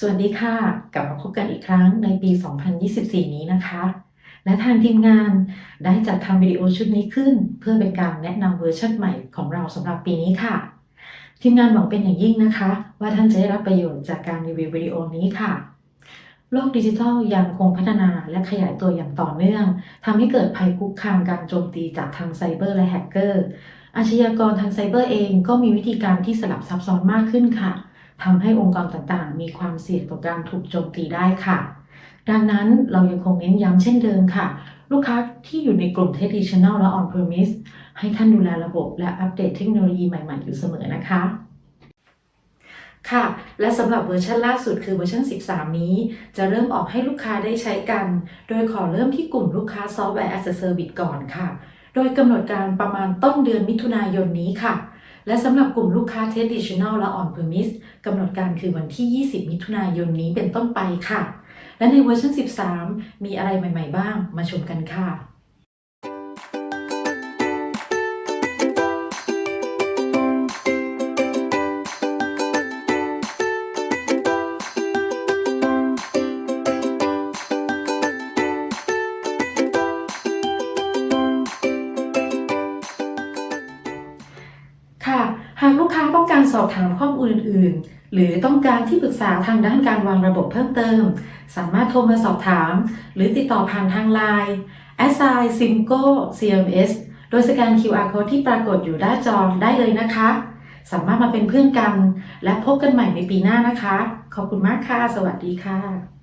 สวัสดีค่ะ กลับมาพบกันอีกครั้งในปี 2024 นี้นะคะ และทางทีมงานได้จัดทำวิดีโอชุดนี้ขึ้น เพื่อเป็นการแนะนำเวอร์ชันใหม่ของเราสำหรับปีนี้ค่ะ ทีมงานหวังเป็นอย่างยิ่งนะคะ ว่าท่านจะได้รับประโยชน์จากการรีวิววิดีโอนี้ค่ะ โลกดิจิทัลยังคงพัฒนาและขยายตัวอย่างต่อเนื่องทำให้เกิดภัยคุกคามการโจมตีจากทางไซเบอร์และแฮกเกอร์อาชญากรทางไซเบอร์เองก็มีวิธีการที่สลับซับซ้อนมากขึ้นค่ะ ทำให้องค์กรต่างๆ มีความเสี่ยงต่อการถูกโจมตีได้ค่ะ ดังนั้นเรายังคงเน้นย้ำเช่นเดิมค่ะ ลูกค้าที่อยู่ในกลุ่ม Traditional และ On-Premise ให้ท่านดูแลระบบและอัปเดตเทคโนโลยีใหม่ๆ อยู่เสมอนะคะค่ะ และสำหรับเวอร์ชันล่าสุดคือเวอร์ชัน 13 นี้ จะเริ่มออกให้ลูกค้าได้ใช้กัน โดยขอเริ่มที่กลุ่มลูกค้า Software as a Service ก่อนค่ะ โดยกำหนดการประมาณต้นเดือนมิถุนายนนี้ค่ะ และสำหรับกลุ่มลูกค้า Traditional และ On-Premise กำหนดการคือวันที่ 20 มิถุนายนนี้เป็นต้นไปค่ะ และในเวอร์ชัน 13 มีอะไรใหม่ ๆ บ้าง มาชมกันค่ะ ค่ะ หากลูกค้าต้องการสอบถามข้อมูลอื่น ๆ หรือต้องการที่ปรึกษาทางด้านการวางระบบเพิ่มเติม สามารถโทรมาสอบถาม หรือติดต่อผ่านทาง Line a s s i Simco CMS โดยสแกน QR code ที่ปรากฏอยู่ด้านจอได้เลยนะคะ สามารถมาเป็นเพื่อนกัน และพบกันใหม่ในปีหน้านะคะ ขอบคุณมากค่ะ สวัสดีค่ะ